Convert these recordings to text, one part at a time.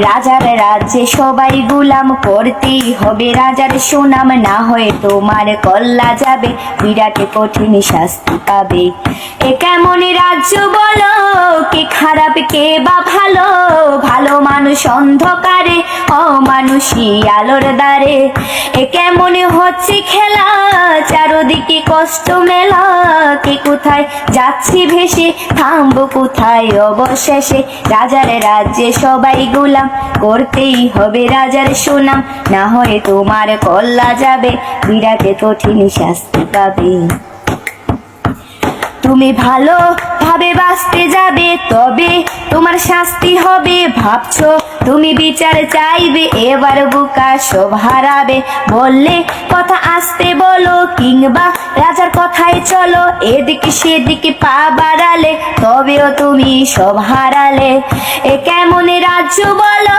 রাজার রাজ্যে সবাই গুলাম করতেই হবে। রাজার সুনাম না হয়ে তোমার কল্লা যাবে, বিরাট কঠিন শাস্তি পাবে। এ কেমন রাজ্য বলো, কে খারাপ, কে বা ভালো? মানুষ অন্ধকারে অমানুষী আলোর দ্বারে। এ কেমন হচ্ছে খেলা? চারদিকে কষ্ট মেলা। কে কোথায় যাচ্ছি ভেসে? থামবো কোথায় অবশেষে? রাজার রাজ্যে সবাই গুলাম। করতেই হবে রাজার সুনাম। না হয় তোমার কল্লা যাবে। বিরাটে কঠিন শাস্তি পাবে। তুমি ভালো ভাবে বাঁচতে যাবে, তবে তোমার শাস্তি হবে, ভাবছ তুমি বিচার চাইবে, এবার বুকা সব হারাবে। বললে কথা আসতে বলো, কিংবা রাজার কথায় চলো, এদিকে সেদিকে পা বাড়ালে, তবেও তুমি সব হারালে। এ কেমন রাজ্য বলো?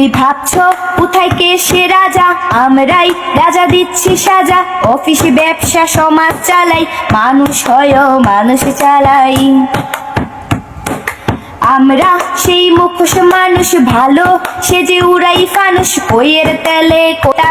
তুমি ভাবছ কোথায় কে সে রাজা? আমরাই রাজা দিচ্ছি সাজা। অফিসে ব্যবসা, সমাজ চালাই, মানুষ হয় মানুষ চালাই। আমরা সেই মুখোশ মানুষ, ভালো সে যে উড়াই কানুষ বইয়ের তেলে কোটা